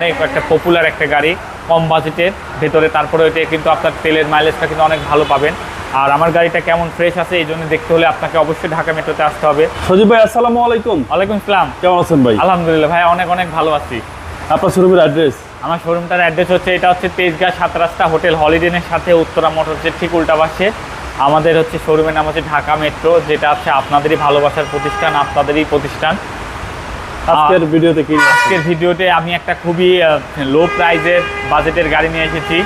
একটা পপুলার একটা গাড়ি কম বাজেটের ভেতরে তারপরে এটা কিন্তু আপনার তেলের মাইলেজটা কিন্তু অনেক ভালো পাবেন। আর আমার গাড়িটা কেমন ফ্রেশ আছে এই জন্য দেখতে হলে আপনাকে অবশ্যই ঢাকা মেট্রোতে আসতে হবে। সজীব ভাই আসসালামু আলাইকুম। ওয়ালাইকুম আসসালাম কেমন আছেন ভাই? আলহামদুলিল্লাহ ভাই অনেক অনেক ভালো আছি। আপনার শোরুমের অ্যাড্রেস আমার শোরুমটার অ্যাড্রেস হচ্ছে এটা হচ্ছে তেজগাঁ সাত রাস্তা হোটেল হলিডেনের সাথে উত্তরা মোটরসের ঠিক উল্টা পাশে। আমাদের হচ্ছে শোরুমের নাম হচ্ছে ঢাকা মেট্রো যেটা হচ্ছে আপনাদেরই ভালোবাসার প্রতিষ্ঠান আপনাদেরই প্রতিষ্ঠান। আজকের ভিডিওতে কি আজকের ভিডিওতে আমি একটা খুবই লো প্রাইজের বাজেটের গাড়ি নিয়ে এসেছি।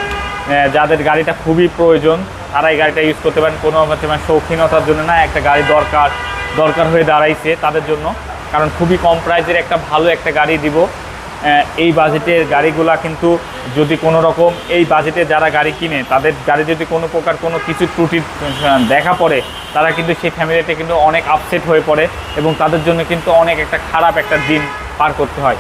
যাদের গাড়িটা খুবই প্রয়োজন তারা এই গাড়িটা ইউজ করতে পারেন। কোনো মানে শৌখিনতার জন্য না একটা গাড়ি দরকার দরকার হয়ে দাঁড়াইছে তাদের জন্য। কারণ খুবই কম প্রাইজের একটা ভালো একটা গাড়ি দিব। এই বাজেটের গাড়িগুলা কিন্তু যদি কোনো রকম এই বাজেটে যারা গাড়ি কিনে, তাদের গাড়ি যদি কোনো প্রকার কোনো কিছু ত্রুটি দেখা পড়ে, তারা কিন্তু সেই ফ্যামিলিতে কিন্তু অনেক আপসেট হয়ে পড়ে এবং তাদের জন্য কিন্তু অনেক একটা খারাপ একটা দিন পার করতে হয়।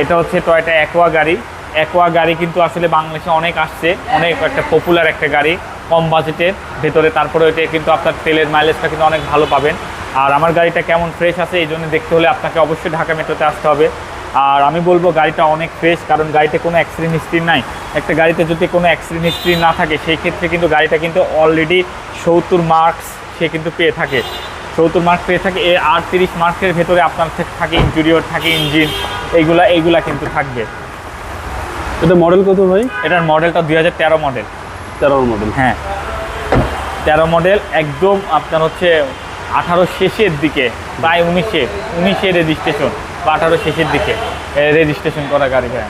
এটা হচ্ছে টয়টা অ্যাকোয়া গাড়ি। অ্যাকোয়া গাড়ি কিন্তু আসলে বাংলাদেশে অনেক আসছে, অনেক একটা পপুলার একটা গাড়ি, কম বাজেটের। ভেতরে তারপরে এটা কিন্তু আপনার তেলের মাইলেজটা কিন্তু অনেক ভালো পাবেন। আর আমার গাড়িটা কেমন ফ্রেশ আছে, এই জন্য দেখতে হলে আপনাকে অবশ্যই ঢাকা মেট্রোতে আসতে হবে। আর আমি বলব গাড়িটা অনেক ফ্রেশ কারণ গাড়িতে কোনো অ্যাক্সিডেন্ট হিস্ট্রি নাই। একটা গাড়িতে যদি কোনো অ্যাক্সিডেন্ট হিস্ট্রি না থাকে সেই ক্ষেত্রে কিন্তু গাড়িটা কিন্তু অলরেডি সত্তর মার্কস সে কিন্তু পেয়ে থাকে। সত্তর মার্ক পেয়ে থাকে এ আর তিরিশ মার্কের ভেতরে আপনার থাকে ইন্টেরিয়র থাকে ইঞ্জিন এইগুলা এইগুলা কিন্তু থাকবে। এটা মডেল কত ভাই? এটার মডেলটা দুই হাজার তেরো মডেল তেরো মডেল হ্যাঁ। তেরো মডেল একদম আপনার হচ্ছে আঠারো শেষের দিকে প্রায় উনিশে উনিশে রেজিস্ট্রেশন বা আঠারো শেষের দিকে। রেজিস্ট্রেশন করা গাড়ি হ্যাঁ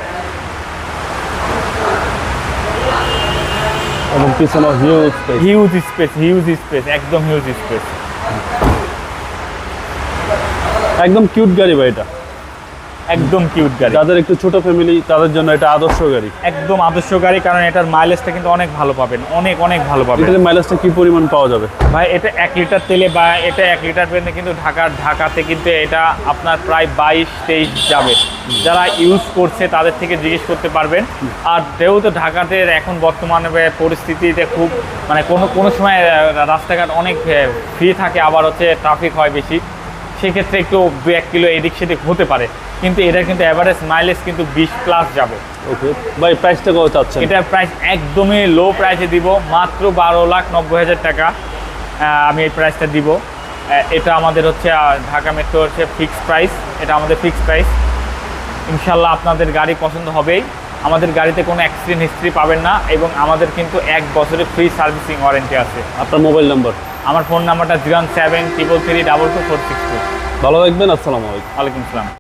এবং পিছনে huge huge space huge space একদম হিউজ স্পেস একদম কিউট গাড়ি ভাই এটা। একদম কিউট গাড়ি। যাদের একটু ছোট ফ্যামিলি তাদের জন্য এটা আদর্শ গাড়ি। একদম আদর্শ গাড়ি কারণ এটার মাইলেজটা কিন্তু অনেক ভালো পাবেন অনেক অনেক ভালো পাবেন। এটার মাইলেজটা কি পরিমাণ পাওয়া যাবে? ভাই এটা এক লিটার তেলে বা এটা এক লিটার পেলে কিন্তু ঢাকার ঢাকাতে কিন্তু এটা আপনার প্রায় বাইশ তেইশ যাবে। যারা ইউজ করছে তাদের থেকে জিজ্ঞেস করতে পারবেন। আর যেহেতু ঢাকাতে এখন বর্তমানে পরিস্থিতিতে খুব মানে কোনো কোনো সময় রাস্তাঘাট অনেক ফ্রি থাকে আবার হচ্ছে ট্রাফিক হয় বেশি। সেক্ষেত্রে একটু দু এক কিলো এদিক সেদিক হতে পারে। কিন্তু এটা কিন্তু অ্যাভারেজ মাইলেজ কিন্তু বিশ প্লাস যাবে। ওকে ভাই প্রাইসটা কত চাচ্ছেন? এটার প্রাইস একদমই লো প্রাইসে দিব মাত্র বারো লাখ নব্বই হাজার টাকা। আমি এই প্রাইসটা দিব। এটা আমাদের হচ্ছে ঢাকা মেট্রো হচ্ছে ফিক্সড প্রাইস এটা আমাদের ফিক্সড প্রাইস ইনশাল্লাহ আপনাদের গাড়ি পছন্দ হবেই। আমাদের গাড়িতে কোনো অ্যাক্সিডেন্ট হিস্ট্রি পাবেন না এবং আমাদের কিন্তু এক বছরে ফ্রি সার্ভিসিং ওয়ারেন্টি আছে। আপনার মোবাইল নম্বর আমার ফোন নাম্বারটা zero seven triple three double two four six two ভালো থাকবেন আসসালামু আলাইকুম। ওয়ালাইকুম আসসালাম।